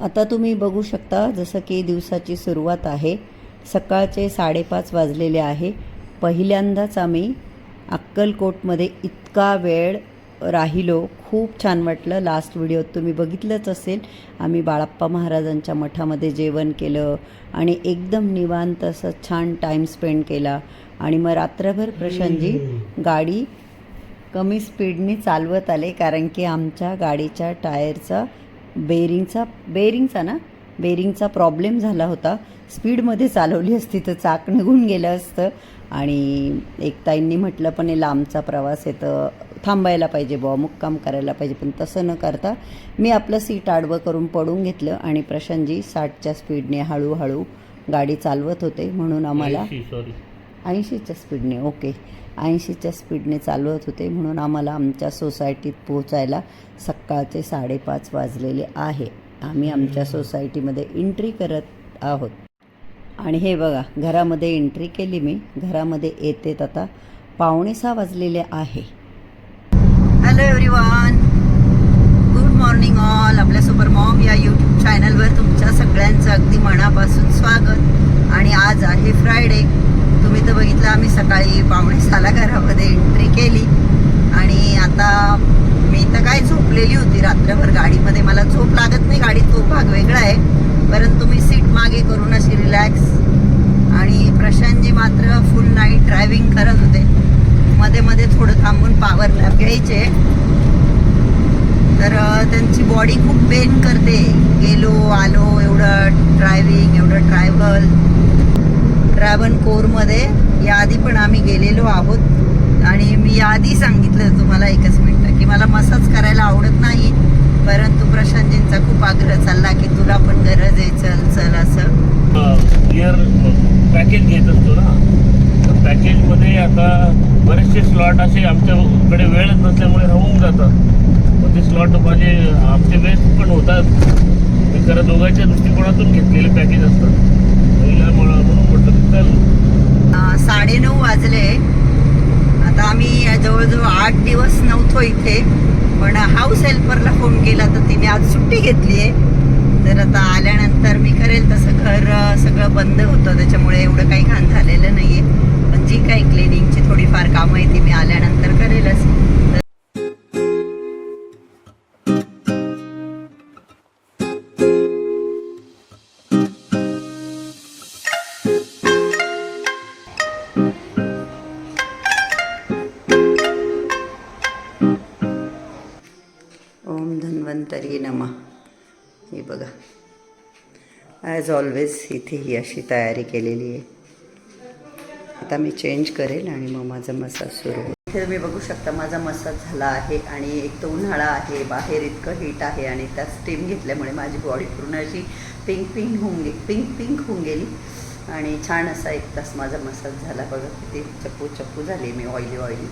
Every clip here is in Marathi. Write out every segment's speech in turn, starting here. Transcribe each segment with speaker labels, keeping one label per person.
Speaker 1: आता तुम्ही बघू शकता जसं की दिवसाची सुरुवात आहे. सकाळचे साडेपाच वाजलेले आहे. पहिल्यांदाच आम्ही अक्कलकोटमध्ये इतका वेळ राहिलो. खूप छान वाटलं. लास्ट व्हिडिओत तुम्ही बघितलंच असेल. आम्ही बाळाप्पा महाराजांच्या मठामध्ये जेवण केलं आणि एकदम निवांत असं छान टाईम स्पेंड केला. आणि मग रात्रभर प्रशांतजी गाडी कमी स्पीडने चालवत आले कारण की आमच्या गाडीच्या टायरचा बेरिंगचा बेरिंगचा ना? बेरिंगचा प्रॉब्लेम झाला होता. स्पीडमध्ये चालवली असती तर चाक निघून गेलं असतं. आणि एक ताईंनी म्हटलं पण हे लांबचा प्रवास आहे तर थांबायला पाहिजे बुवा मुक्काम करायला पाहिजे. पण तसं न करता मी आपलं सीट आडवं करून पडून घेतलं आणि प्रशांतजी साठच्या स्पीडने हळूहळू गाडी चालवत होते म्हणून आम्हाला ऐंशीच्या स्पीडने ओके ऐंशीच्या स्पीडने चालवत होते. म्हणून आम्हाला आमच्या सोसायटीत पोहोचायला सकाळचे साडेपाच वाजलेले आहे. आम्ही आमच्या सोसायटीमध्ये एंट्री करत आहोत. आणि हे बघा घरामध्ये एंट्री केली मी. घरामध्ये येतेत आता पावणे सहा वाजलेले आहे. Hello everyone good morning all आपल्या सुपर मॉम या यूट्यूब चॅनलवर तुमच्या सगळ्यांचं अगदी मनापासून स्वागत. आणि आज आहे फ्रायडे तुम्ही तर बघितलं आम्ही सकाळी पावणे साला घरामध्ये एंट्री केली. आणि आता मी तर काय झोपलेली होती. रात्रभर गाडीमध्ये मला झोप लागत नाही. गाडीत तो भाग वेगळा आहे. परंतु मी सीट मागे करून अशी रिलॅक्स आणि प्रशांतजी मात्र फुल नाईट ड्रायव्हिंग करत होते. मध्ये मध्ये थोडं थांबून पावर लॅप घ्यायचे. तर त्यांची बॉडी खूप पेन करते. गेलो आलो एवढं ड्रायव्हिंग एवढं ट्रॅव्हल ट्रॅव्हन कोरमध्ये याआधी पण आम्ही गेलेलो आहोत. आणि मी याआधी सांगितलं तुम्हाला एकच मिनटं की मला मसाज करायला आवडत नाही परंतु प्रशांतजींचा खूप आग्रह चालला की तुला पण गरज आहे चल चल असं.
Speaker 2: इयर पॅकेज घेत असतो ना. तर पॅकेजमध्ये आता बरेचसे स्लॉट असे आमच्याकडे वेळच नसल्यामुळे राहून जातात. मग ते स्लॉट माझे आमचे वेस्ट पण होतात. ते खरं दोघांच्या दृष्टिकोनातून घेतलेले पॅकेज असतात पहिला म्हणून म्हणून म्हटलं की चल
Speaker 1: अ, साडेनऊ वाजले. आता आम्ही जवळजवळ आठ दिवस नव्हतो इथे पण हाऊस हेल्परला फोन केला तर तिने आज सुट्टी घेतली आहे. तर आता आल्यानंतर मी करेल तसं घर सगळं बंद होतं त्याच्यामुळे एवढं काही घाण झालेलं नाही आहे ॲज ऑलवेज इथे ही अशी तयारी केलेली आहे. आता मी चेंज करेल आणि मग माझा मसाज सुरू होईल. इथे तुम्ही बघू शकता माझा मसाज झाला आहे आणि एक तर उन्हाळा आहे बाहेर इतकं हीट आहे आणि त्यात स्टीम घेतल्यामुळे माझी बॉडी पूर्ण अशी पिंक पिंक होऊन गे पिंक पिंक होऊन गेली. आणि छान असा एक तास माझा मसाज झाला. बघा किती चप्पू चप्पू झाली मी ऑइली ऑइली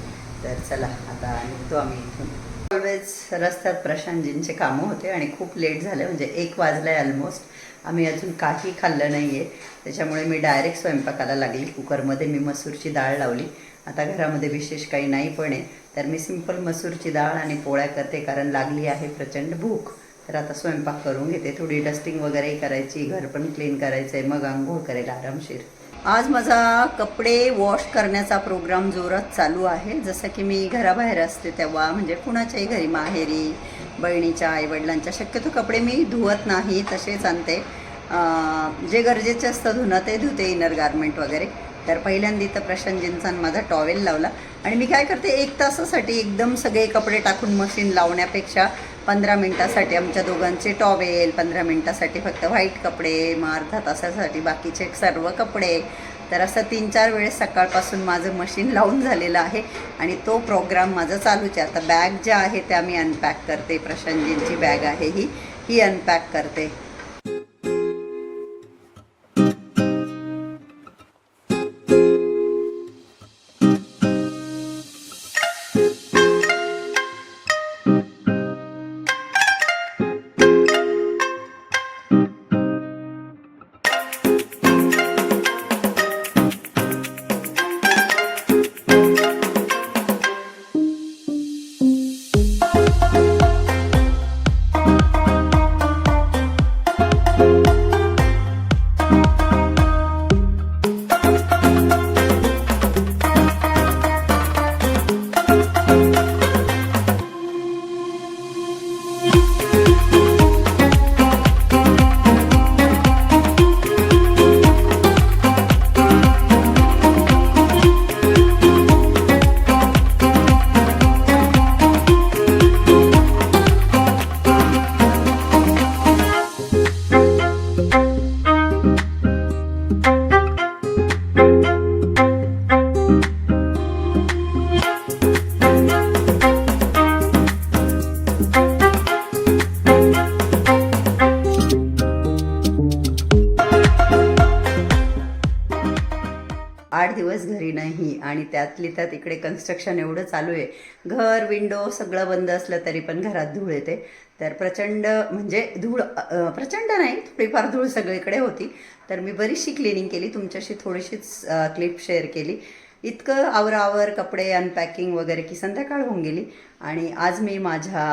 Speaker 1: तर चला आता निघतो आम्ही इथून. ऑलवेज रस्त्यात प्रशांतजींचे कामं होते आणि खूप लेट झालं म्हणजे एक वाजलं आहे ऑलमोस्ट आम्ही अजून काही खाल्लं नाही आहे त्याच्यामुळे मी डायरेक्ट स्वयंपाकाला लागली. कुकरमध्ये मी मसूरची डाळ लावली. आता घरामध्ये विशेष काही नाही पण आहे. तर मी सिंपल मसूरची डाळ आणि पोळ्या करते कारण लागली आहे प्रचंड भूक. तर आता स्वयंपाक करून घेते. थोडी डस्टिंग वगैरे करायची. घर पण क्लीन करायचं आहे मग आंघोळ करेल आरामशीर. आज माझा कपडे वॉश करण्याचा प्रोग्राम जोरात चालू आहे. जसं की मी घराबाहेर असते तेव्हा म्हणजे कुणाच्याही घरी माहेरी बहिणीच्या आईवडिलांच्या शक्यतो कपडे मी धुवत नाही तसेच आणते. जे गरजेचे असतं धुणं ते धुते इनर गार्मेंट वगैरे. तर पहिल्यांदा तर प्रशांतजींचा माझा टॉवेल लावला. आणि मी काय करते एक तासासाठी एकदम सगळे कपडे टाकून मशीन लावण्यापेक्षा पंधरा मिनटासाठी आमच्या दोघांचे टॉवेल पंधरा मिनटासाठी फक्त व्हाईट कपडे मग अर्धा तासासाठी बाकीचे सर्व कपडे. तर असं तीन चार वेळेस सकाळपासून माझं मशीन लावून झालेलं आहे आणि तो प्रोग्राम माझा चालूच आहे. आता बॅग ज्या आहे त्या मी अनपॅक करते. प्रशांतजींची बॅग आहे ही. ही अनपॅक करते. दिवस घरी नाही आणि त्यातली त्यात इकडे कन्स्ट्रक्शन एवढं चालू आहे. घर विंडो सगळं बंद असलं तरी पण घरात धूळ येते. तर प्रचंड म्हणजे धूळ प्रचंड नाही थोडीफार धूळ सगळीकडे होती. तर मी बरीचशी क्लिनिंग केली तुमच्याशी थोडीशीच क्लिप शेअर केली. इतकं आवरावर कपडे अनपॅकिंग वगैरे की संध्याकाळ होऊन गेली. आणि आज मी माझ्या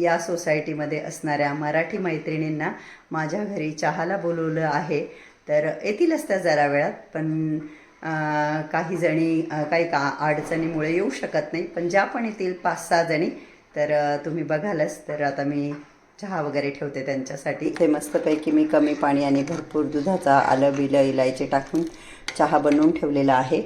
Speaker 1: या सोसायटीमध्ये असणाऱ्या मराठी मैत्रिणींना माझ्या घरी चहाला बोलवलं आहे. तर येतीलच त्या जरा वेळात पण काही जणी काही का अडचणीमुळे येऊ शकत नाही. पण ज्या पण येतील पाच सहा जणी तर तुम्ही बघालच. तर आता मी चहा वगैरे ठेवते त्यांच्यासाठी. इथे मस्तपैकी मी कमी पाणी आणि भरपूर दुधाचा आलं बिलं इलायची टाकून चहा बनवून ठेवलेला आहे.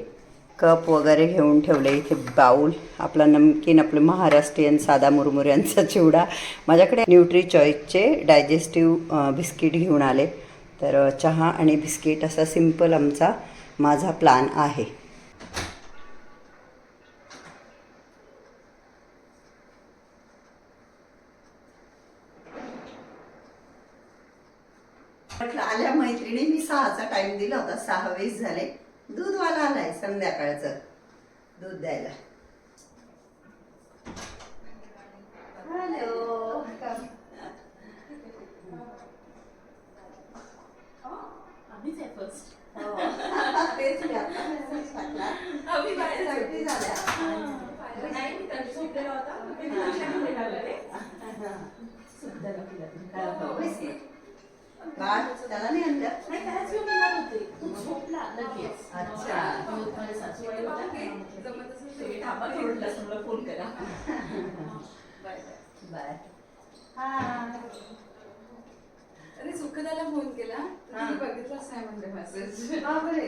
Speaker 1: कप वगैरे घेऊन ठेवले. इथे बाऊल आपला नमकीन आपलं महाराष्ट्रीयन साधा मुरमुऱ्यांचा चिवडा. माझ्याकडे न्यूट्री चॉईसचे डायजेस्टिव्ह बिस्किट घेऊन आले. तर चहा आणि बिस्किट असा सिंपल आमचा माझा प्लान आहे. म्हटलं आल्या मैत्रिणी मी सहाचा टाइम दिला होता सहा वीस झाले. दूधवाला आलाय संध्याकाळचं. दूध द्यायला. हॅलो.
Speaker 3: आम्हीच आहे first.
Speaker 1: तेच मी आता message टाकला.
Speaker 3: आम्ही बाहेर.
Speaker 1: सर्दी झाल्या.
Speaker 3: नाही, मी त्यांनी झोपलेला होता. मी ट्युशनला निघालेले. सुद्धाला पिला तुम्ही.
Speaker 1: हो, बस ये. बाळ, त्याला नाही आणलं
Speaker 3: नाही, त्यालाच घेऊन येणार होते. तो झोपला लगेच.
Speaker 1: अच्छा.
Speaker 3: मग माझ्या सासूबाई होत्या. मला फोन करा बाय बाय
Speaker 1: बाय हा
Speaker 4: अरे सुखदाला फोन केला.
Speaker 1: हा.
Speaker 4: तिने बघितलंच नाही म्हणजे मेसेज
Speaker 1: बापरे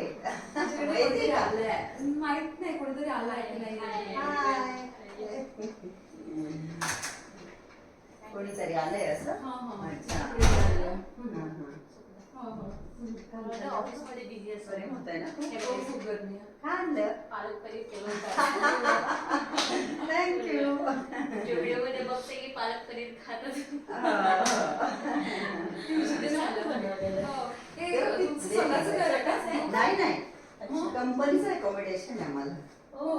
Speaker 1: माहिती
Speaker 4: नाही कोणीतरी आलाय की नाही.
Speaker 1: कोणीतरी आलंय असं?
Speaker 4: हा, हा.
Speaker 1: अच्छा.
Speaker 3: ऑफिसमध्ये बिझी असतो
Speaker 1: बरे होतंय ना?
Speaker 4: हे बघ, खूप गरमी आहे.
Speaker 3: पालकपरी.
Speaker 1: थँक्यू
Speaker 3: व्हिडिओमध्ये बघते की पालक पनीर खातात
Speaker 4: Tuesday झालं.
Speaker 3: बनवलेलं.
Speaker 4: हो. हे. तुमचं स्वतःचं घर आहे का?
Speaker 1: नाही नाही. कंपनीचं अकोमोडेशन आहे मला
Speaker 4: हो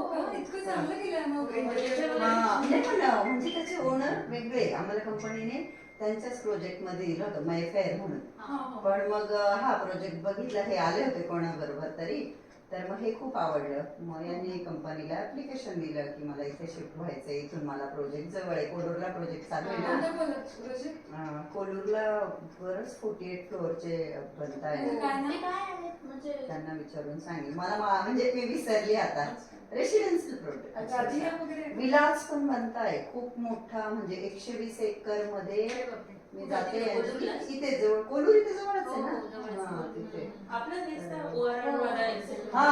Speaker 1: हा, अं, म्हणजे त्याचे ओनर वेगळे आम्हाला कंपनीने त्यांच्याच प्रोजेक्टमध्ये दिलं होतं मैफेअर म्हणून.
Speaker 4: हा, हा.
Speaker 1: पण मग हा प्रोजेक्ट बघितला हे आले होते कोणाबरोबर तरी तर मग हे खूप आवडलं. मग यांनी कंपनीला ऍप्लिकेशन दिलं की मला इथे शिफ्ट व्हायचंय इथून मला प्रोजेक्ट जवळ आहे कोलूरला प्रोजेक्ट चालू आहे कोलूरला बरंच फोर्टी एट फ्लोअरचे बनत
Speaker 3: आहेत
Speaker 1: त्यांना विचारून सांगेल मला म्हणजे मी विसरली आता. रेसिडेन्शियल
Speaker 4: वगैरे?
Speaker 1: विलास पण बनताय खूप मोठा म्हणजे एकशे वीस एकरमध्ये मी जाते? इथे जवळ कोलूर इथे जवळच आहे ना. हा, तिथे. हा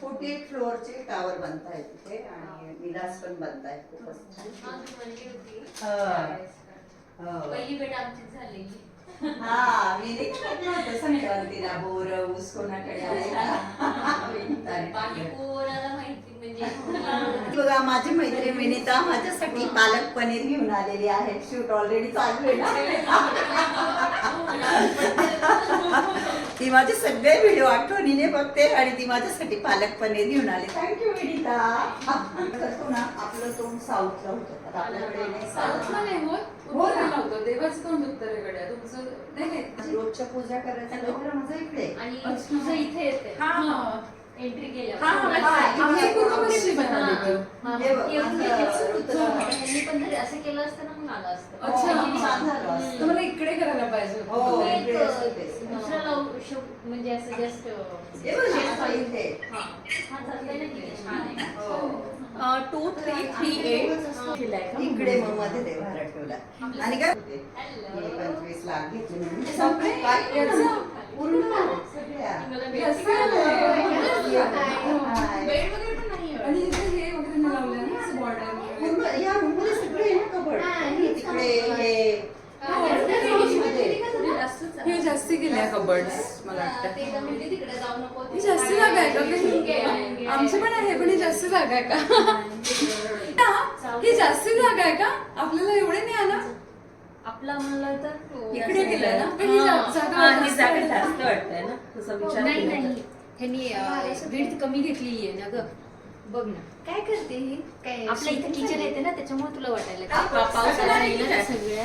Speaker 1: फोर्टी एट फ्लोअरचे टावर बनताय तिथे आणि विलास पण बनताय खूपच.
Speaker 3: हा.
Speaker 1: हा.
Speaker 3: पहिली भेट आमचीच झालेली
Speaker 1: मी देखील संक्रांतीला बोर ऊस कोणाकडे आहे.
Speaker 3: बाकी
Speaker 1: बघा माझी मैत्रीण विनिता माझ्यासाठी पालक पनीर घेऊन आलेली आहे. शूट ऑलरेडी चालू आहे ना? ती माझे सगळे व्हिडिओ आठवणीने बघते आणि ती माझ्यासाठी पालक पनीर घेऊन आली. Thank you Vinita. करतो ना आपलं तोंड साऊथला होतं. आता आपल्याकडे नाही
Speaker 4: साऊथला
Speaker 1: साऊथ.
Speaker 4: नाही होत
Speaker 1: हो ना.
Speaker 4: उत्तरेला होतं देवाचं तोंड उत्तरेकडे. आहे. तुमचं नाही
Speaker 1: रोजच्या पूजा करायचं माझं इकडे.
Speaker 3: आणि. तुझं इथे येते.
Speaker 4: हा.
Speaker 3: एंट्री
Speaker 4: हा, पूर्ण
Speaker 1: हे बघ, माझं रोजचं-
Speaker 3: त्यांनी पण जरी असं केलं असतं ना मग आलं असतं.
Speaker 4: अच्छा.
Speaker 1: हो, छान झालं असतं.
Speaker 4: तुम्हाला इकडे करायला पाहिजे
Speaker 1: हो.
Speaker 4: होतं.
Speaker 1: इकडे ते.
Speaker 3: शक- म्हणजे असं जस्ट
Speaker 1: हे बघ
Speaker 3: हा हा आहे
Speaker 1: हो.
Speaker 3: टू थ्री थ्री एट
Speaker 1: इकडे मग मध्ये देव्हारा ठेवला. आणि काय. हे पंचवीस लाख घेतले म्हणून ते
Speaker 4: बापरे,
Speaker 1: संपले. काय?
Speaker 4: याचं?
Speaker 1: पूर्ण सगळ्या?
Speaker 4: असं आहे.
Speaker 1: हाय.
Speaker 3: बेड वगैरे पण नाही
Speaker 4: आणि इथे हे ना असं.
Speaker 1: पूर्ण या रूममध्ये सगळे आहे ना कबड
Speaker 3: हा, हे
Speaker 1: तिकडे हे.
Speaker 4: हो, हे जास्ती केलंय कबर्ड्स मला वाटतं. ही जास्त जागा आहे का? काही? आमची पण आहे पण ही जास्त जागा आहे का? ही जास्त जागा आहे का? आपल्याला एवढे नाही आला?
Speaker 3: आपला म्हणलं तर हो,
Speaker 4: इकडे गेलंय ना? पण ही
Speaker 3: हा.
Speaker 4: जा- जागा
Speaker 5: हा, ही
Speaker 4: जास्त
Speaker 5: वाटतंय ना तसं विचार
Speaker 3: नाही.
Speaker 5: ह्यांनी विड्थ कमी घेतलेली आहे ना ग. बघ ना.
Speaker 3: काय करते ही? काय
Speaker 5: आपल्या इथे किचन येते ना त्याच्यामुळे तुला वाटायला. पा- पाऊस आला नाही ना त्या सगळ्या.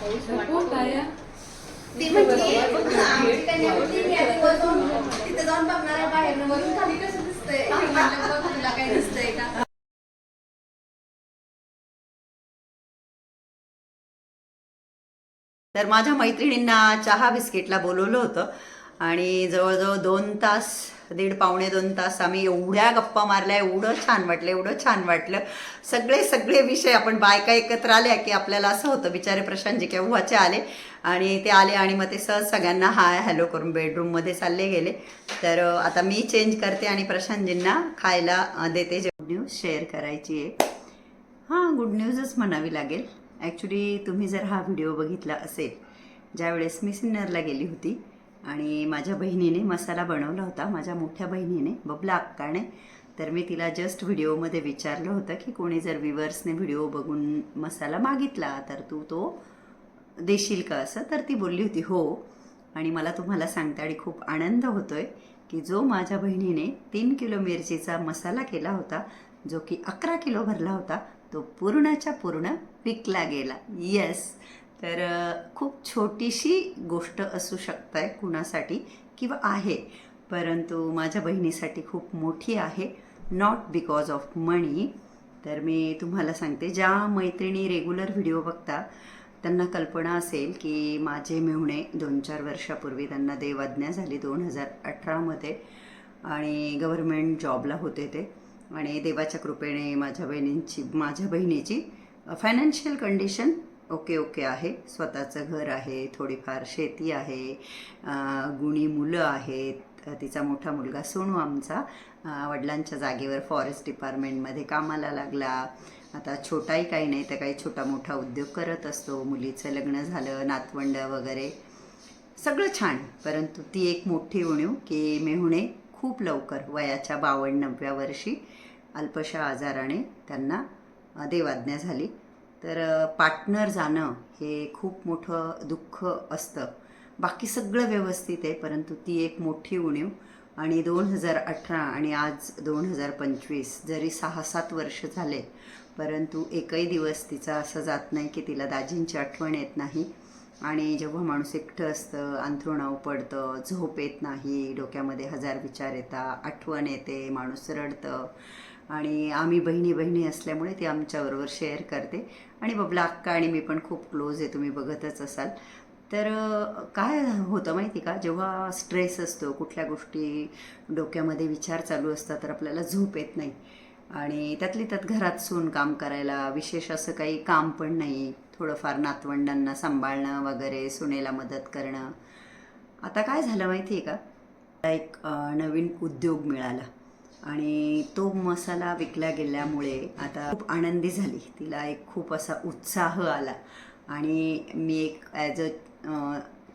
Speaker 5: पाऊस वाट
Speaker 4: हो काय आहे?
Speaker 3: ती म्हणते आमची कन्या होती, मी आधी वर जाऊन तिथे जाऊन बघणार आहे बाहेर. वरून खाली कसं दिसतंय? मी म्हटलं, बघ तुला काय दिसतंय का?
Speaker 1: तर माझ्या मैत्रिणींना चहा बिस्किटला बोलवलं होतं. आणि जवळजवळ दोन तास दीड पावणे दोन तास आम्ही एवढ्या गप्पा मारल्या एवढं छान वाटलं एवढं छान वाटलं. सगळे सगळे विषय आपण बायका एकत्र आल्या की आपल्याला असं होतं बिचारे प्रशांतजी केव्हाचे आले आणि ते आले आणि मग ते सहज सगळ्यांना हाय हॅलो करून बेडरूममध्ये चालले गेले. तर आता मी चेंज करते आणि प्रशांतजींना खायला देते. जे गुड न्यूज शेअर करायची आहे. हां गुड न्यूजच म्हणावी लागेल. ॲक्च्युली तुम्ही जर हा व्हिडिओ बघितला असेल ज्यावेळेस मी सिन्नरला गेली होती आणि माझ्या बहिणीने मसाला बनवला होता माझ्या मोठ्या बहिणीने बबला अक्काने. तर मी तिला जस्ट व्हिडिओमध्ये विचारलं होतं की कोणी जर विवर्सने व्हिडिओ बघून मसाला मागितला तर तू तो देशील का असं? तर ती बोलली होती हो. आणि मला तुम्हाला सांगता आणि खूप आनंद होतोय की जो माझ्या बहिणीने तीन किलो मिरचीचा मसाला केला होता जो की अकरा किलो भरला होता तो पूर्णच्या पूर्ण विकला गेला. येस तर खूप छोटीशी गोष्ट असू शकते कुणासाठी किंवा आहे परंतु माझ्या बहिणीसाठी खूप मोठी आहे. नॉट बिकॉज ऑफ मनी तर मी तुम्हाला सांगते ज्या मैत्रिणी रेग्युलर व्हिडिओ बघता त्यांना कल्पना असेल की माझे मेहुणे दोन चार वर्षापूर्वी त्यांना देवाज्ञा झाली दोन हजार अठरामध्ये आणि गव्हर्मेंट जॉबला होते ते. आणि देवाच्या कृपेने माझ्या बहिणींची माझ्या बहिणीची फायनान्शियल कंडिशन ओके ओके आहे. स्वतःचं घर आहे थोडीफार शेती आहे गुणी मुलं आहेत. तिचा मोठा मुलगा सोनू आमचा. वडिलांच्या जागेवर फॉरेस्ट डिपार्टमेंटमध्ये कामाला लागला. आता छोटाही काही नाही तर काही छोटा मोठा उद्योग करत असतो. मुलीचं लग्न झालं नातवंड वगैरे. सगळं छान. परंतु ती एक मोठी उणीव की मेहुणे खूप लवकर वयाच्या बावन्नव्या वर्षी अल्पशा आजाराने त्यांना देवाज्ञा झाली. तर पार्टनर जाणं हे खूप मोठं दुःख असतं. बाकी सगळं व्यवस्थित आहे परंतु ती एक मोठी उणीव. आणि दोन हजार अठरा आणि आज दोन हजार पंचवीस जरी सहा सात वर्ष झाले परंतु एकही दिवस तिचा असं जात नाही की तिला दाजींची आठवण येत नाही. आणि जेव्हा माणूस एकटं असतं अंथरुणाव पडतं झोप येत नाही डोक्यामध्ये हजार विचार येतात आठवण येते माणूस रडतं. आणि आम्ही बहिणी बहिणी असल्यामुळे ती आमच्याबरोबर शेअर करते. आणि बबला अक्का आणि मी पण खूप क्लोज आहे तुम्ही बघतच असाल. तर काय होतं माहिती का? जेव्हा स्ट्रेस असतो कुठल्या गोष्टी डोक्यामध्ये विचार चालू असतात तर आपल्याला झोप येत नाही. आणि त्यातली त्यात घरात सून काम करायला विशेष असं काही काम पण नाही. थोडंफार नातवंडांना सांभाळणं वगैरे सुनेला मदत करणं. आता काय झालं माहिती आहे का? एक नवीन उद्योग मिळाला. आणि तो मसाला विकला गेल्यामुळे आता खूप आनंदी झाली. तिला एक खूप असा उत्साह आला. आणि मी एक ॲज अ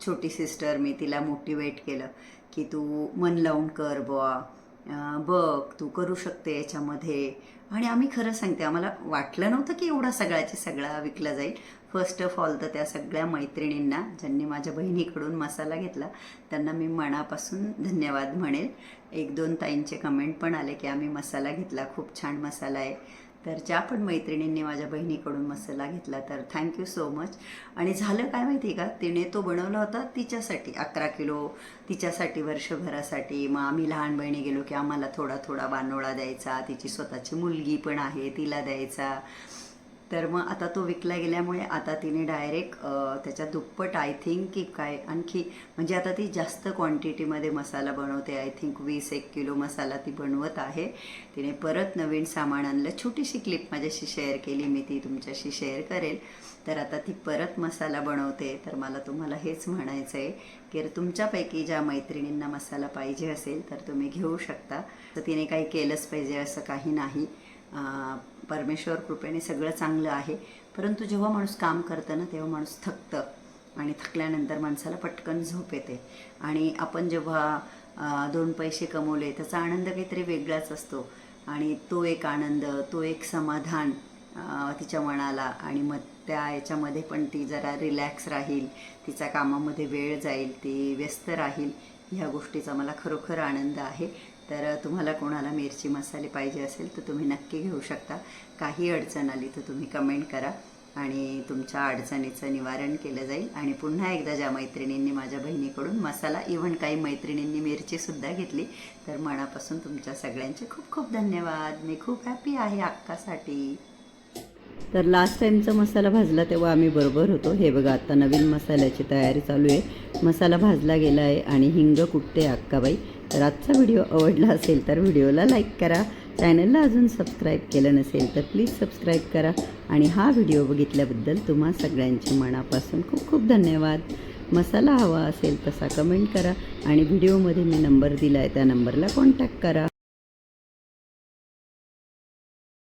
Speaker 1: छोटी सिस्टर मी तिला मोटिवेट केलं की तू मन लावून कर बुवा. बघ तू करू शकते याच्यामध्ये. आणि आम्ही खरं सांगते आम्हाला वाटलं नव्हतं की एवढा सगळ्याची सगळा विकला जाईल. फर्स्ट ऑफ ऑल तर त्या सगळ्या मैत्रिणींना ज्यांनी माझ्या बहिणीकडून मसाला घेतला त्यांना मी मनापासून धन्यवाद म्हणेल. एक दोन ताईंचे कमेंट पण आले की आम्ही मसाला घेतला खूप छान मसाला आहे. तर ज्या पण मैत्रिणींनी माझ्या बहिणीकडून मसाला घेतला तर थँक्यू सो मच आणि झालं काय माहिती आहे का? तिने तो बनवला होता तिच्यासाठी अकरा किलो तिच्यासाठी वर्षभरासाठी. मग आम्ही लहान बहिणी गेलो की आम्हाला थोडा थोडा बानोळा द्यायचा तिची स्वतःची मुलगी पण आहे तिला द्यायचा. तर मग आता तो विकला गेल्यामुळे आता तिने डायरेक्ट त्याच्या दुप्पट आय थिंक की काय आणखी म्हणजे आता ती जास्त क्वांटिटीमध्ये मसाला बनवते. आय थिंक वीस एक किलो मसाला ती बनवत आहे. तिने परत नवीन सामान आणलं. छोटीशी क्लिप माझ्याशी शेअर केली मी ती तुमच्याशी शेअर करेल. तर आता ती परत मसाला बनवते. तर मला तुम्हाला हेच म्हणायचं आहे की तुमच्यापैकी ज्या मैत्रिणींना मसाला पाहिजे असेल तर तुम्ही घेऊ शकता. तर तिने काही केलंच पाहिजे असं काही नाही. परमेश्वर कृपेने सगळं चांगलं आहे. परंतु जेव्हा माणूस काम करतं ना तेव्हा माणूस थकतं आणि थकल्यानंतर माणसाला पटकन झोप येते. आणि आपण जेव्हा दोन पैसे कमवले त्याचा आनंद काहीतरी वेगळाच असतो. आणि तो एक आनंद तो एक समाधान तिच्या मनाला आणि मग त्या याच्यामध्ये पण ती जरा रिलॅक्स राहील तिच्या कामामध्ये वेळ जाईल ती व्यस्त राहील ह्या गोष्टीचा मला खरोखर आनंद आहे. तर तुम्हाला कोणाला मिरची मसाले पाहिजे असेल तर तुम्ही नक्की घेऊ शकता. काही अडचण आली तर तुम्ही कमेंट करा आणि तुमच्या अडचणीचं निवारण केलं जाईल. आणि पुन्हा एकदा ज्या मैत्रिणींनी माझ्या बहिणीकडून मसाला इव्हन काही मैत्रिणींनी मिरचीसुद्धा घेतली तर मनापासून तुमच्या सगळ्यांचे खूप खूप धन्यवाद. मी खूप हॅपी आहे अक्कासाठी तर लास्ट टाईमचा मसाला भाजला तेव्हा आम्ही बरोबर होतो. हे बघा आता नवीन मसाल्याची तयारी चालू आहे. मसाला भाजला गेला आहे आणि हिंग कुटते अक्काबाई. तर आजचा व्हिडिओ आवडला असेल तर व्हिडिओला लाईक करा. चॅनलला अजून सबस्क्राईब केलं नसेल तर प्लीज सबस्क्राईब करा. आणि हा व्हिडिओ बघितल्याबद्दल तुम्हा सगळ्यांचे मनापासून खूप खूप धन्यवाद. मसाला हवा असेल तसा कमेंट करा. आणि व्हिडिओमध्ये मी नंबर दिला आहे त्या नंबरला कॉन्टॅक्ट करा.